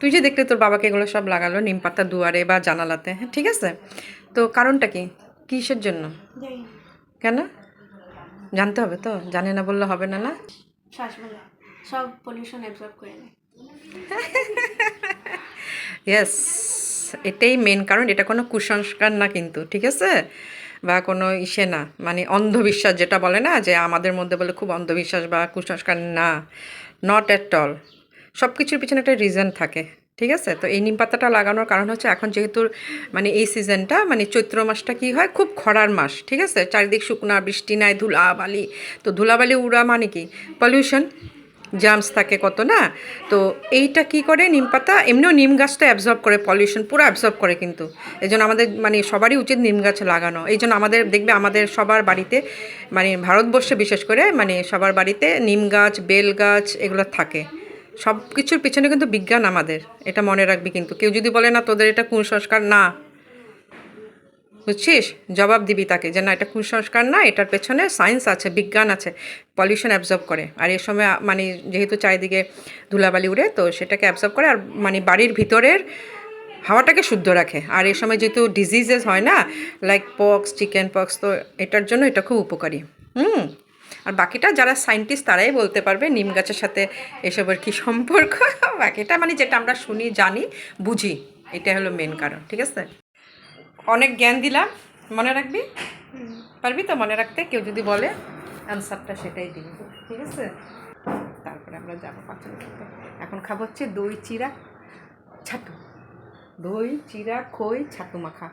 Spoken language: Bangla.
তুই যে দেখলে তোর বাবাকে এগুলো সব লাগালো নিম পাতা দুয়ারে বা জানালাতে হ্যাঁ ঠিক আছে? তো কারণটা কি? কিসের জন্য? কেন? জানতে হবে তো জানে না বললে হবে না না? সব পলিউশন অ্যাবজর্ব করে নেয়। ইয়েস এটাই মেন কারণ এটা কোনো কুসংস্কার না কিন্তু ঠিক আছে? বা কোনো ইসে না মানে অন্ধবিশ্বাস যেটা বলে না যে আমাদের মধ্যে বলে খুব অন্ধবিশ্বাস বা কুসংস্কার না নট অ্যাট অল সব কিছুর পিছনে একটা রিজন থাকে, ঠিক আছে? তো এই নিম পাতাটা লাগানোর কারণ হচ্ছে এখন যেহেতু মানে এই সিজনটা মানে চৈত্র মাসটা কি হয়? খুব খরার মাস, ঠিক আছে? চারিদিক শুকনা বৃষ্টি নাই, ধুলাবালি। তো ধুলাবালি উড়া মানে কি? পলিউশন জার্মস থাকে কত, না? তো এইটা কি করে নিম পাতা? এমনিও নিম গাছটা অ্যাবজর্ব করে পলিউশন পুরো অ্যাবজর্ব করে কিন্তু। এই জন্য আমাদের মানে সবারই উচিত নিম গাছ লাগানো। এই জন্য আমাদের, দেখবে আমাদের সবার বাড়িতে মানে ভারতবর্ষে বিশেষ করে মানে সবার বাড়িতে নিম গাছ, বেল গাছ, এগুলো থাকে। সব কিছুর পিছনে কিন্তু বিজ্ঞান আমাদের, এটা মনে রাখবি কিন্তু। কেউ যদি বলে, না, তোদের এটা কুসংস্কার না। বুঝছিস? জবাব দিবি তাকে যে, না, এটা কুসংস্কার না, এটার পেছনে সায়েন্স আছে, বিজ্ঞান আছে, পলিউশন অ্যাবজর্ব করে। আর এ সময় মানে যেহেতু চারিদিকে ধুলাবালি উড়ে, তো সেটাকে অ্যাবজর্ব করে, আর মানে বাড়ির ভিতরের হাওয়াটাকে শুদ্ধ রাখে। আর এ সময় যেহেতু ডিজিজেস হয় না লাইক পক্স চিকেন পক্স তো এটার জন্য এটা খুব উপকারী। হুম? আর বাকিটা যারা সায়েন্টিস্ট তারাই বলতে পারবে নিম গাছের সাথে এসবের কি সম্পর্ক। বাকিটা মানে যেটা আমরা শুনি, জানি, বুঝি এটা হলো মেন কারণ, ঠিক আছে? অনেক জ্ঞান দিলাম, মনে রাখবি? পারবি তো মনে রাখতে? কেউ যদি বলে অ্যান্সারটা সেটাই দিবি, ঠিক আছে? তারপরে আমরা যাব পাচন খেতে এখন খাব হচ্ছে দই চিরা ছাতু। দই চিরা, খই, ছাতু মাখা।